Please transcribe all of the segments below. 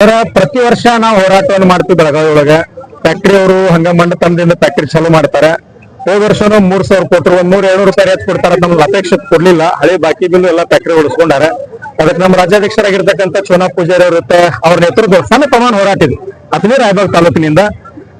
ಸರ, ಪ್ರತಿ ವರ್ಷ ನಾವು ಹೋರಾಟವನ್ನು ಮಾಡ್ತೀವಿ ಬೆಳಗಾವಿ ಫ್ಯಾಕ್ಟ್ರಿ ಅವರು ಹಂಗ ಮಂಡ ತಂದಿಂದ ಫ್ಯಾಕ್ಟ್ರಿ ಚಾಲೂ ಮಾಡ್ತಾರೆ. ಹೋದ ವರ್ಷನೂ ಮೂರ್ ಸಾವಿರ ಕೊಟ್ಟರು ಒಂದ್ ನೂರ ಏಳ್ನೂರು ರೂಪಾಯಿ ರೇಟ್ ಕೊಡ್ತಾರ ನಮ್ಗೆ ಅಪೇಕ್ಷೆ ಕೊಡ್ಲಿಲ್ಲ. ಹಳೆ ಬಾಕಿ ಬಿಲ್ ಎಲ್ಲ ಫ್ಯಾಕ್ಟ್ರಿ ಉಳಿಸ್ಕೊಂಡಾರೆ. ಅದಕ್ಕೆ ನಮ್ಮ ರಾಜ್ಯಾಧ್ಯಕ್ಷರಾಗಿರ್ತಕ್ಕಂಥ ಚೋನಾ ಪೂಜಾರಿ ಅವ್ರ ಅವ್ರ ನೇತೃತ್ವ ಸಣ್ಣ ಪ್ರಮಾಣ ಹೋರಾಟ ಇದೆ. ಅತನೇ ರಾಯಬಾಗ್ ತಾಲೂಕಿನಿಂದ.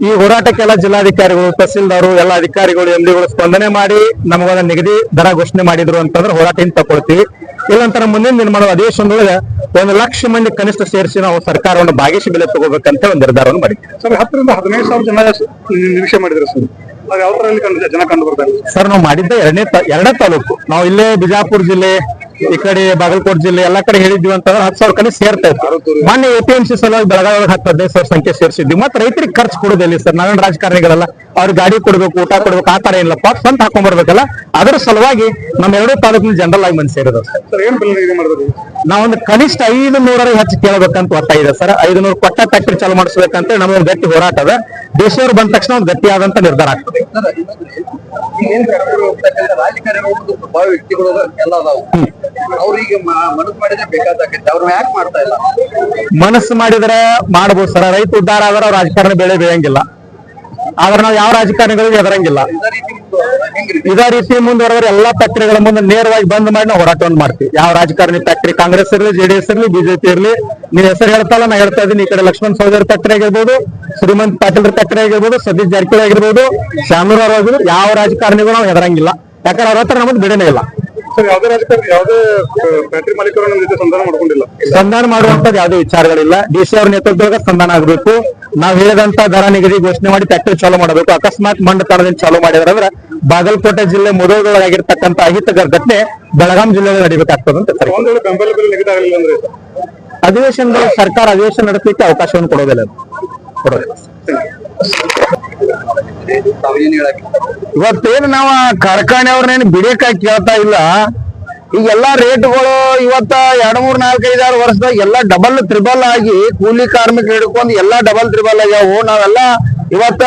ಈ ಹೋರಾಟಕ್ಕೆಲ್ಲ ಜಿಲ್ಲಾಧಿಕಾರಿಗಳು ತಹಸೀಲ್ದಾರು ಎಲ್ಲ ಅಧಿಕಾರಿಗಳು ಎಂಡಿಗಳು ಸ್ಪಂದನೆ ಮಾಡಿ ನಮಗೊಂದು ನಿಗದಿ ದರ ಘೋಷಣೆ ಮಾಡಿದ್ರು ಅಂತಂದ್ರೆ ಹೋರಾಟ ಹಿಂದೆ ತಗೊಳ್ತೀವಿ. ಇಲ್ಲಂತರ ಮುಂದಿನ ನಿರ್ಮಾಣ ಅಧಿವೇಶನದೊಳಗೆ ಒಂದು ಲಕ್ಷ ಮಂದಿ ಕನಿಷ್ಠ ಸೇರಿಸಿ ನಾವು ಸರ್ಕಾರವನ್ನು ಭಾಗಿಸಿ ಬೆಲೆ ತಗೋಬೇಕಂತ ಒಂದು ನಿರ್ಧಾರವನ್ನು ಮಾಡಿದ್ದೀವಿ ಸರ್ ಹತ್ತರಿಂದ ಹದಿನೈದು ಸಾವಿರ ಜನ ನಿರೀಕ್ಷೆ ಮಾಡಿದ್ರು ಸರ್. ಯಾವ ಕಂಡು ಜನ ಕಂಡು ಬರ್ತಾರೆ ಸರ್ ನಾವು ಮಾಡಿದ್ದ ಎರಡನೇ ಎರಡನೇ ತಾಲೂಕು. ನಾವು ಇಲ್ಲೇ ಬಿಜಾಪುರ ಜಿಲ್ಲೆ ಈ ಕಡೆ ಬಾಗಲಕೋಟೆ ಜಿಲ್ಲೆ ಎಲ್ಲಾ ಕಡೆ ಹೇಳಿದ್ವಿ ಅಂತಂದ್ರೆ ಹತ್ತು ಸಾವಿರ ಕಡೆ ಸೇರ್ತಾ ಇತ್ತು. ಮೊನ್ನೆ ಎ ಪಿ ಎಂ ಸಿ ಸಲುವಾಗಿ ಬೆಳಗಾವಿ ಒಳಗೆ ಹತ್ತು ಹದಿನೈದು ಸಾವಿರ ಸಂಖ್ಯೆ ಸೇರಿಸಿದ್ವಿ. ಮತ್ತೆ ರೈತರಿಗೆ ಖರ್ಚು ಕೊಡೋದಿಲ್ಲ ಸರ್. ನಾವೇನು ರಾಜಕಾರಣಿಗಳೆಲ್ಲ ಅವ್ರಿಗೆ ಗಾಡಿ ಕೊಡ್ಬೇಕು ಊಟ ಕೊಡ್ಬೇಕು ಆ ತರ ಇಲ್ಲ ಪಾಟ್ ಸ್ವಂತ ಹಾಕೊಂಡ್ ಬರ್ಬೇಕಲ್ಲ ಅದರ ಸಲುವಾಗಿ ನಮ್ಮ ಎರಡೂ ತಾಲೂಕಿನ ಜನರಲ್ ಆಗಿ ಬಂದು ಸೇರಿದ್ರು ನಾವೊಂದು ಕನಿಷ್ಠ ಐದು ನೂರ ಹೆಚ್ಚು ಕೇಳಬೇಕಂತ ಒತ್ತಾಯ ಇದೆ ಸರ್. ಐದು ನೂರು ಕೊಟ್ಟ ಫ್ಯಾಕ್ಟ್ರಿ ಚಾಲು ಮಾಡಿಸ್ಬೇಕಂತ ನಮ್ಮೊಂದು ಗಟ್ಟಿ ಹೋರಾಟ ಅದ. ದೇಶವರು ಬಂದ ತಕ್ಷಣ ಒಂದು ಆದಂತ ನಿರ್ಧಾರ ಆಗ್ತದೆ. ಅವ್ರಿಗೆ ಮನಸ್ಸು ಮಾಡಿದ್ರೆ ಬೇಕಾದಾಗೈತೆ. ಅವ್ರನ್ನ ಯಾಕೆ ಮಾಡ್ತಾ ಇಲ್ಲ? ಮನಸ್ಸು ಮಾಡಿದ್ರೆ ಮಾಡ್ಬೋದು ಸರ್. ರೈತ ಉದ್ದಾರ ಆದ್ರೆ ಅವ್ರ ರಾಜಕಾರಣ ಬೆಳೆ ಬೆಳೆಯಂಗಿಲ್ಲ. ಆದ್ರೆ ನಾವು ಯಾವ ರಾಜಕಾರಣಿಗಳು ಎದರಂಗಿಲ್ಲ ಇದೇ ರೀತಿ ಮುಂದುವರೆದ್ರೆ ಎಲ್ಲಾ ಫ್ಯಾಕ್ಟರಿಗಳ ಮುಂದೆ ನೇರವಾಗಿ ಬಂದ್ ಮಾಡಿ ನಾವು ಹೋರಾಟವನ್ನು ಮಾಡ್ತೀವಿ. ಯಾವ ರಾಜಕಾರಣಿ ಫ್ಯಾಕ್ಟರಿ? ಕಾಂಗ್ರೆಸ್ ಇರಲಿ ಜೆಡಿಎಸ್ ಇರಲಿ ಬಿಜೆಪಿ ಇರಲಿ. ನೀವ್ ಹೆಸರು ಹೇಳ್ತಲ್ಲ ನಾ ಹೇಳ್ತಾ ಇದ್ದೀನಿ. ಈ ಕಡೆ ಲಕ್ಷ್ಮಣ್ ಸೌದರ್ ಫ್ಯಾಕ್ಟ್ರಿ ಆಗಿರ್ಬೋದು ಶ್ರೀಮಂತ್ ಪಾಟೀಲ್ ಫ್ಯಾಕ್ಟ್ರಿ ಆಗಿರ್ಬೋದು ಸತೀಶ್ ಜಾರಕಿಹೊಳಿ ಆಗಿರ್ಬೋದು ಶಾಮೂರ್ ಅವ್ರ ಆಗಿರ್ಬೋದು ಯಾವ ರಾಜಕಾರಣಿಗೂ ನಾವು ಹೆದರಂಗಿಲ್ಲ. ಯಾಕಂದ್ರೆ ಅವ್ರ ಹತ್ರ ನಮ್ಮದು ಬಿಡನೇ ಇಲ್ಲ. ಸರ್ ಯಾವುದೇ ರಾಜಕಾರಣಿ ಯಾವುದೇ ಫ್ಯಾಕ್ಟ್ರಿ ಮಾಲೀಕರು ನಮ್ಮ ಜೊತೆ ಸಂಧಾನ ಮಾಡ್ಕೊಂಡಿಲ್ಲ. ಸಂಧಾನ ಮಾಡುವಂತದ್ದು ಯಾವುದೇ ವಿಚಾರಗಳಿಲ್ಲ. ಡಿ ಸಿ ಅವ್ರ ನೇತೃತ್ವದಾಗ ಸಂಧಾನ ಆಗಬೇಕು. ನಾವ್ ಹೇಳಿದಂತ ದರ ನಿಗದಿ ಘೋಷಣೆ ಮಾಡಿ ಫ್ಯಾಕ್ಟರಿ ಚಾಲೂ ಮಾಡಬೇಕು. ಅಕಸ್ಮಾತ್ ಮಂಡ ತರದಿಂದ ಚಾಲೂ ಮಾಡಿದ್ರ ಅಂದ್ರೆ ಬಾಗಲಕೋಟೆ ಜಿಲ್ಲೆ ಮುದೋಳೊಳಗಾಗಿರ್ತಕ್ಕಂಥ ಅಹಿತಕರ ಘಟನೆ ಬೆಳಗಾಂ ಜಿಲ್ಲೆಯಲ್ಲಿ ನಡಿಬೇಕಾಗ್ತದೆ ಅಂತ ಕರೀತಾರೆ. ಒಂದ್ ವೇಳೆ ಬೆಂಬಲ ಬೆಲೆ ನಿಗದಿ ಆಗಲಿಲ್ಲ ಅಂದ್ರೆ ಅಧಿವೇಶನದಲ್ಲಿ ಸರ್ಕಾರ ಅಧಿವೇಶನ ನಡೆಸಲಿಕ್ಕೆ ಅವಕಾಶವನ್ನು ಕೊಡೋದಿಲ್ಲ. ಕೊಡೋದಿಲ್ಲ. ಇವತ್ತೇನು ನಾವು ಕಾರ್ಖಾನೆಯವ್ರನ್ನೇನು ಬಿಡಕ ಕೇಳ್ತಾ ಇಲ್ಲ. ಈಗ ಎಲ್ಲಾ ರೇಟ್ಗಳು ಇವತ್ತ ಎರಡ್, ಮೂರ್ ನಾಲ್ಕೈದಾರು ವರ್ಷದಾಗ ಎಲ್ಲಾ ಡಬಲ್ ತ್ರಿಬಲ್ ಆಗಿ ಕೂಲಿ ಕಾರ್ಮಿಕರು ಹಿಡ್ಕೊಂಡು ಎಲ್ಲಾ ಡಬಲ್ ತ್ರಿಬಲ್ ಆಗ್ಯಾವು. ನಾವೆಲ್ಲ ಇವತ್ತ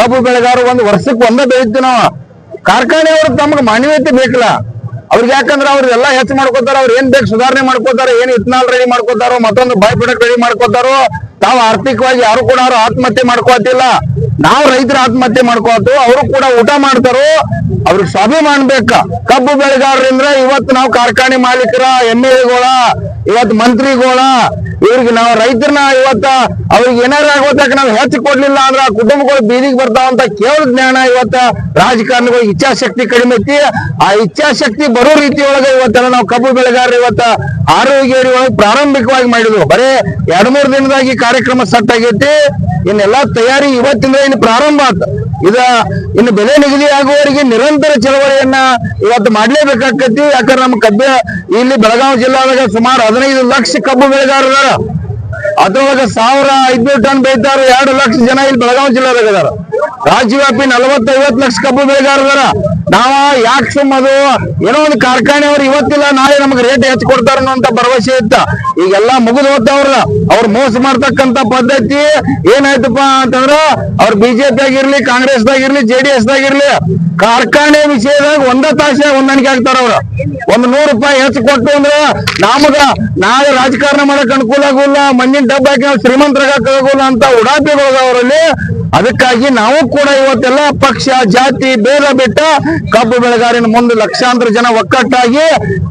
ಕಬ್ಬು ಬೆಳೆಗಾರ ಒಂದ್ ವರ್ಷಕ್ಕೆ ಒಂದೇ ಬೆಳಿತೀವಿ ನಾವು. ಅವ್ರ ತಮ್ಗೆ ಮಾನ್ಯತೆ ಬೇಕಲ್ಲ. ಅವ್ರಿಗೆ ಯಾಕಂದ್ರೆ ಅವ್ರು ಎಲ್ಲಾ ಹೆಚ್ಚು ಮಾಡ್ಕೋತಾರ, ಅವ್ರು ಏನ್ ಬೇಕು ಸುಧಾರಣೆ ಮಾಡ್ಕೋತಾರ, ಏನ್ ಇಥನಾಲ್ ರೆಡಿ ಮಾಡ್ಕೋತಾರೋ, ಮತ್ತೊಂದು ಬೈ ಪ್ರಾಡಕ್ಟ್ ರೆಡಿ ಮಾಡ್ಕೋತಾರೋ ತಾವು ಆರ್ಥಿಕವಾಗಿ ಯಾರು ಕೂಡ ಅವ್ರು ಆತ್ಮಹತ್ಯೆ ಮಾಡ್ಕೋತಿಲ್ಲ. ನಾವು ರೈತರ ಆತ್ಮಹತ್ಯೆ ಮಾಡ್ಕೋತು, ಅವರು ಕೂಡ ಊಟ ಮಾಡ್ತಾರೋ, ಅವ್ರಿಗೆ ಸ್ವಾಭಿಮಾನ ಬೇಕ? ಕಬ್ಬು ಬೆಳೆಗಾರರಿಂದ ಇವತ್ತು ನಾವು ಕಾರ್ಖಾನೆ ಮಾಲೀಕರ ಎಂ ಎಲ್ ಎಗಳ ಇವತ್ತು ಮಂತ್ರಿಗಳ ಇವ್ರಿಗೆ ನಾವು ರೈತರನ್ನ ಇವತ್ತ ಅವ್ರಿಗೆ ಏನಾರ ಆಗೋತಕ್ಕ ನಾವು ಹೆಚ್ಚು ಕೊಡ್ಲಿಲ್ಲ ಅಂದ್ರೆ ಆ ಕುಟುಂಬಗಳು ಬೀದಿಗೆ ಬರ್ತಾವಂತ ಕೇವಲ ಜ್ಞಾನ ಇವತ್ತ ರಾಜಕಾರಣಿಗಳು ಇಚ್ಛಾಶಕ್ತಿ ಕಡಿಮೆ ಐತಿ. ಆ ಇಚ್ಛಾಶಕ್ತಿ ಬರೋ ರೀತಿ ಒಳಗೆ ಇವತ್ತೆಲ್ಲ ನಾವು ಕಬ್ಬು ಬೆಳೆಗಾರರು ಇವತ್ತ ಆರೋಗ್ಯ ಪ್ರಾರಂಭಿಕವಾಗಿ ಮಾಡಿದ್ರು ಬರೇ ಎರಡ್ ಮೂರ್ ದಿನದಾಗಿ ಕಾರ್ಯಕ್ರಮ ಸಟ್ ಆಗೈತಿ. ಇನ್ನೆಲ್ಲಾ ತಯಾರಿ ಇವತ್ತಿಂದ ಇನ್ನು ಪ್ರಾರಂಭ ಆತ. ಇದ ಇನ್ನು ಬೆಲೆ ನಿಗದಿ ಆಗುವವರೆಗೆ ನಿರಂತರ ಚಳವಳಿಯನ್ನ ಇವತ್ತು ಮಾಡ್ಲೇಬೇಕಾಕತಿ ಯಾಕಂದ್ರೆ ನಮ್ಮ ಕಬ್ಬ ಇಲ್ಲಿ ಬೆಳಗಾವಿ ಜಿಲ್ಲಾದಾಗ ಸುಮಾರು ಹದಿನೈದು ಲಕ್ಷ ಕಬ್ಬು ಬೆಳೆಗಾರರ ಅದ್ರೊಳಗ ಸಾವಿರ ಐದ್ನೂರು ಟನ್ ಬೆಳಿತಾರ, ಎರಡು ಲಕ್ಷ ಜನ ಇಲ್ಲಿ ಬೆಳಗಾವಿ ಜಿಲ್ಲೆದಾಗ ಅದಾರ ರಾಜ್ಯವ್ಯಾಪಿ ನಲವತ್ತೈವತ್ ಲಕ್ಷ ಕಬ್ಬು ಬೆಳೆಗಾರದಾರ ನಾವ ಯಾಕೆ ಸುಮ್ಮದು ಏನೋ ಒಂದು ಕಾರ್ಖಾನೆಯವ್ರು ಇವತ್ತಿಲ್ಲ, ನಾಳೆ ನಮ್ಗೆ ರೇಟ್ ಹೆಚ್ಚು ಕೊಡ್ತಾರ ಅನ್ನೋಂತ ಭರವಸೆ ಇತ್ತ. ಈಗೆಲ್ಲಾ ಮುಗಿದು ಹೋಗ್ತಾವ್ರ ಅವ್ರು ಮೋಸ ಮಾಡ್ತಕ್ಕಂತ ಪದ್ಧತಿ ಏನಾಯ್ತಪ್ಪ ಅಂತಂದ್ರ ಅವ್ರ ಬಿಜೆಪಿ ಆಗಿರ್ಲಿ ಕಾಂಗ್ರೆಸ್ ದಾಗಿರ್ಲಿ ಜೆಡಿಎಸ್ ದಾಗಿರ್ಲಿ ಕಾರ್ಖಾನೆ ವಿಷಯದಾಗ ಒಂದ ತಾಸೆ ಹೊಂದಾಣಿಕೆ ಆಗ್ತಾರ ಅವ್ರ. ಒಂದ್ ನೂರು ರೂಪಾಯಿ ಹೆಚ್ಚು ಕೊಟ್ಟು ಅಂದ್ರ ನಮಗ ನಾಳೆ ರಾಜಕಾರಣ ಮಾಡಕ್ ಅನುಕೂಲ ಆಗುಲ್ಲ ಮಣ್ಣಿನ ಡಬ್ಬ ಹಾಕಿ ನಾವು ಶ್ರೀಮಂತರಾಗಕ್ ಆಗೋಲ್ಲ ಅಂತ ಅವರಲ್ಲಿ ಅದಕ್ಕಾಗಿ ನಾವು ಕೂಡ ಇವತ್ತೆಲ್ಲ ಪಕ್ಷ, ಜಾತಿ ಬೇಲ ಬಿಟ್ಟ ಕಬ್ಬು ಬೆಳೆಗಾರಿನ ಮುಂದೆ ಲಕ್ಷಾಂತರ ಜನ ಒಕ್ಕಟ್ಟಾಗಿ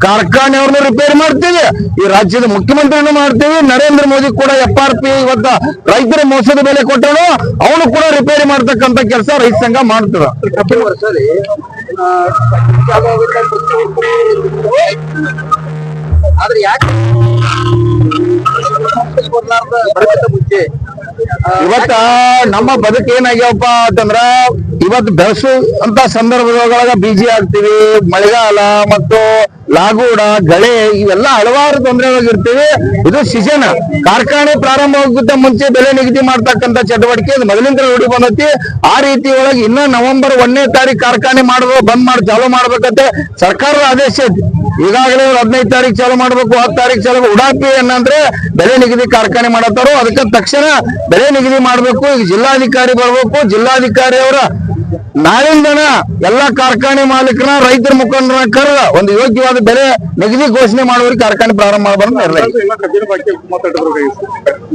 ಕಾರ್ಖಾನೆಯವ್ರನ್ನ ರಿಪೇರಿ ಮಾಡ್ತೀವಿ. ಈ ರಾಜ್ಯದ ಮುಖ್ಯಮಂತ್ರಿನೂ ಮಾಡ್ತೀವಿ. ನರೇಂದ್ರ ಮೋದಿ ಕೂಡ ಎಫ್ ಆರ್ ಪಿ ಇವತ್ತ ರೈತರ ಮೋಸದ ಬೆಲೆ ಕೊಟ್ಟನು ಅವನು ಕೂಡ ರಿಪೇರಿ ಮಾಡ್ತಕ್ಕಂತ ಕೆಲಸ ರೈತ ಸಂಘ ಮಾಡ್ತದ. ಆದ್ರೆ ಯಾಕೆ ಇವತ್ತ ನಮ್ಮ ಬದುಕು ಏನಾಗ್ಯಾವಪ್ಪ ಅಂತಂದ್ರ ಇವತ್ ಬೆಳಸು ಅಂತ ಸಂದರ್ಭದೊಳಗ ಬಿಜಿ ಆಗ್ತೀವಿ, ಮಳೆಗಾಲ ಮತ್ತು ಲಾಗೂಡ, ಗಳೆ ಇವೆಲ್ಲ ಹಲವಾರು ತೊಂದರೆಗಳಿರ್ತೀವಿ. ಇದು ಸೀಸನ್ ಕಾರ್ಖಾನೆ ಪ್ರಾರಂಭ ಆಗುತ್ತ ಮುಂಚೆ ಬೆಲೆ ನಿಗದಿ ಮಾಡ್ತಕ್ಕಂತ ಚಟುವಟಿಕೆ ಮೊದಲಿಂದ ರೂಢಿ ಬಂದತಿ. ಆ ರೀತಿ ಒಳಗೆ ಇನ್ನ ನವೆಂಬರ್ ಒಂದನೇ ತಾರೀಕು ಕಾರ್ಖಾನೆ ಮಾಡುವ ಬಂದ್ ಮಾಡಿ, ಚಾಲೂ ಮಾಡ್ಬೇಕಂತ ಸರ್ಕಾರದ ಆದೇಶ ಐತಿ. ಈಗಾಗಲೇ ಇವ್ರು ಹದಿನೈದು ತಾರೀಕು ಚಾಲು ಮಾಡ್ಬೇಕು ಹತ್ತು ತಾರೀಕು ಚಾಲು ಉಡಾಪಿ ಏನಂದ್ರೆ ಬೆಲೆ ನಿಗದಿ ಕಾರ್ಖಾನೆ ಮಾಡತ್ತಾರೋ ಅದಕ್ಕೆ ತಕ್ಷಣ ಬೆಲೆ ನಿಗದಿ ಮಾಡ್ಬೇಕು ಈಗ ಜಿಲ್ಲಾಧಿಕಾರಿ ಬರಬೇಕು ಜಿಲ್ಲಾಧಿಕಾರಿ ಅವರ ನಾಳಿಂದನ ಎಲ್ಲಾ ಕಾರ್ಖಾನೆ ಮಾಲೀಕರ ರೈತರ ಮುಖಂಡರ ಕರೆದ ಒಂದು ಯೋಗ್ಯವಾದ ಬೆಲೆ ನಿಗದಿ ಘೋಷಣೆ ಮಾಡುವ ಕಾರ್ಖಾನೆ ಪ್ರಾರಂಭ ಮಾಡಬಾರ್ದು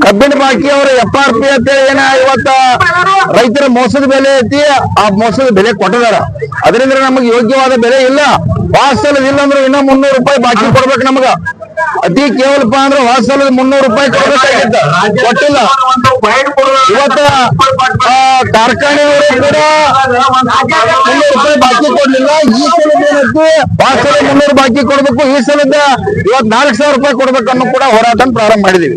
ಕಬ್ಬಿನ ಬಾಕಿ ಅವ್ರ ಎಫ್ ಆರ್ ಪಿ ಅಂತ ಏನ ಇವತ್ತ ರೈತರ ಮೋಸದ ಬೆಲೆ ಐತಿ ಆ ಮೋಸದ ಬೆಲೆ ಕೊಟ್ಟದಾರ ಅದರಿಂದ ನಮಗೆ ಯೋಗ್ಯವಾದ ಬೆಲೆ ಇಲ್ಲ. ವಾತ್ಸಲ್ಯದ ಇಲ್ಲ ಅಂದ್ರೆ ಇನ್ನ ಮುನ್ನೂರು ರೂಪಾಯಿ ಬಾಕಿ ಕೊಡ್ಬೇಕು ನಮಗ. ಅತಿ ಕೇವಲಪ್ಪ ಅಂದ್ರೆ ವಾತ್ಸಲ್ಯದ ಮುನ್ನೂರು ರೂಪಾಯಿ ಕೊಡ್ಬೇಕಾಗಿತ್ತ. ಕೊಟ್ಟಿಲ್ಲ. ಇವತ್ತ ಕಾರ್ಖಾನೆಯವರು ಕೂಡ ಮುನ್ನೂರು ರೂಪಾಯಿ ಬಾಕಿ ಕೊಡ್ಲಿಲ್ಲ. ಈ ಸಲದ ಏನೈತಿ ಮುನ್ನೂರು ಬಾಕಿ ಕೊಡ್ಬೇಕು? ಈ ಸಲದ ಇವತ್ ನಾಲ್ಕು ಸಾವಿರ ರೂಪಾಯಿ ಕೊಡ್ಬೇಕನ್ನು ಕೂಡ ಹೋರಾಟ ಪ್ರಾರಂಭ ಮಾಡಿದೀವಿ.